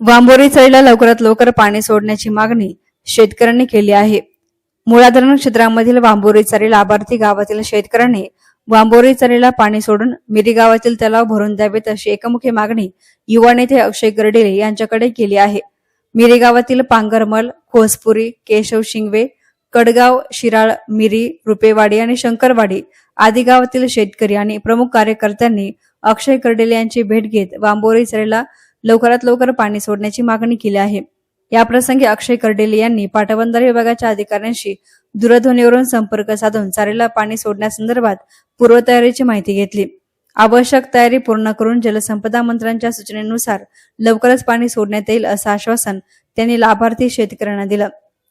वांबोरी चळीला लवकरात लवकर पाणी सोडण्याची मागणी शेतकऱ्यांनी केली आहे. मुळा धरण क्षेत्रामधील वांबोरी चरी लाभार्थी गावातील शेतकऱ्यांनी वांबोरी चरीला पाणी सोडून मिरी गावातील तलाव भरून द्यावेत अशी एकमुखी मागणी युवा नेते अक्षय गर्डिले यांच्याकडे केली आहे. मिरी गावातील पांगरमल खोसपुरी केशव शिंगवे कडगाव शिराळ मिरी रुपेवाडी आणि शंकरवाडी आदी गावातील शेतकरी आणि प्रमुख कार्यकर्त्यांनी अक्षय कर्डेले यांची भेट घेत वांबोरी चरीला लवकरात लवकर पाणी सोडण्याची मागणी केली आहे. याप्रसंगी अक्षय कर्डेले यांनी पाटबंधारे विभागाच्या अधिकाऱ्यांशी दूरध्वनीवरून संपर्क साधून चारेला पाणी सोडण्यासंदर्भात पूर्वतयारीची माहिती घेतली. आवश्यक तयारी पूर्ण करून जलसंपदा मंत्र्यांच्या सूचनेनुसार लवकरच पाणी सोडण्यात येईल असं आश्वासन त्यांनी लाभार्थी शेतकऱ्यांना दिलं.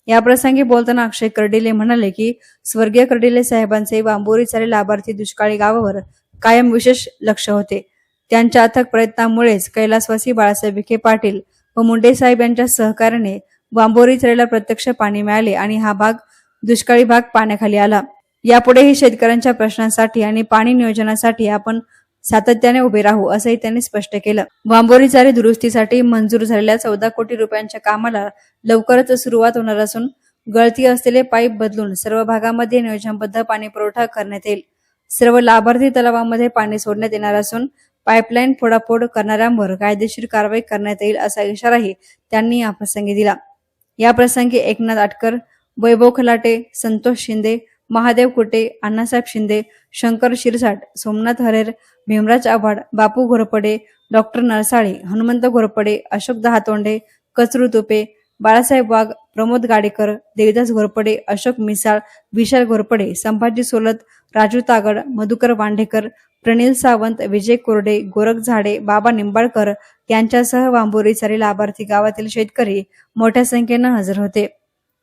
याप्रसंगी बोलताना अक्षय कर्डिले म्हणाले की स्वर्गीय कर्डिले साहेबांचे वांबोरी चारे लाभार्थी दुष्काळी गावावर कायम विशेष लक्ष होते. त्यांच्या अथक प्रयत्नामुळेच कैलासवासी बाळासाहेब विखे पाटील व मुंडे साहेब यांच्या सहकार्याने बांबोरी चरेला प्रत्यक्ष पाणी मिळाले आणि हा भाग दुष्काळी भाग पाण्याखाली आला. यापुढेही शेतकऱ्यांच्या प्रश्नांसाठी आणि पाणी नियोजनासाठी आपण सातत्याने उभे राहू असंही त्यांनी स्पष्ट केलं. बांबोरी चारे दुरुस्तीसाठी मंजूर झालेल्या चौदा कोटी रुपयांच्या कामाला लवकरच सुरुवात होणार असून गळती असलेले पाईप बदलून सर्व भागामध्ये नियोजनबद्ध पाणी पुरवठा करण्यात येईल. सर्व लाभार्थी तलावामध्ये पाणी सोडण्यात येणार असून पाईपलाईन फोडाफोड करणाऱ्यांवर कायदेशीर कारवाई करण्यात येईल असा इशाराही त्यांनी याप्रसंगी दिला. या प्रसंगी एकनाथ आटकर वैभव खलाटे संतोष शिंदे महादेव कुटे अण्णासाहेब शिंदे शंकर शिरसाट सोमनाथ हरेर भीमराज आव्हाड बापू घोरपडे डॉक्टर नरसाळे हनुमंत घोरपडे अशोक दहातोंडे कचरू तुपे बाळासाहेब वाघ प्रमोद गाडेकर देवीदास घोरपडे अशोक मिसाळ विशाल घोरपडे संभाजी सोलत राजू तागड मधुकर वांढेकर प्रणील सावंत विजय कोरडे गोरख झाडे बाबा निंबाळकर यांच्यासह वांबोरी सारे लाभार्थी गावातील शेतकरी मोठ्या संख्येनं हजर होते.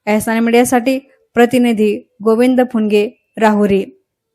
एस मीडियासाठी प्रतिनिधी गोविंद फुनगे राहुरी.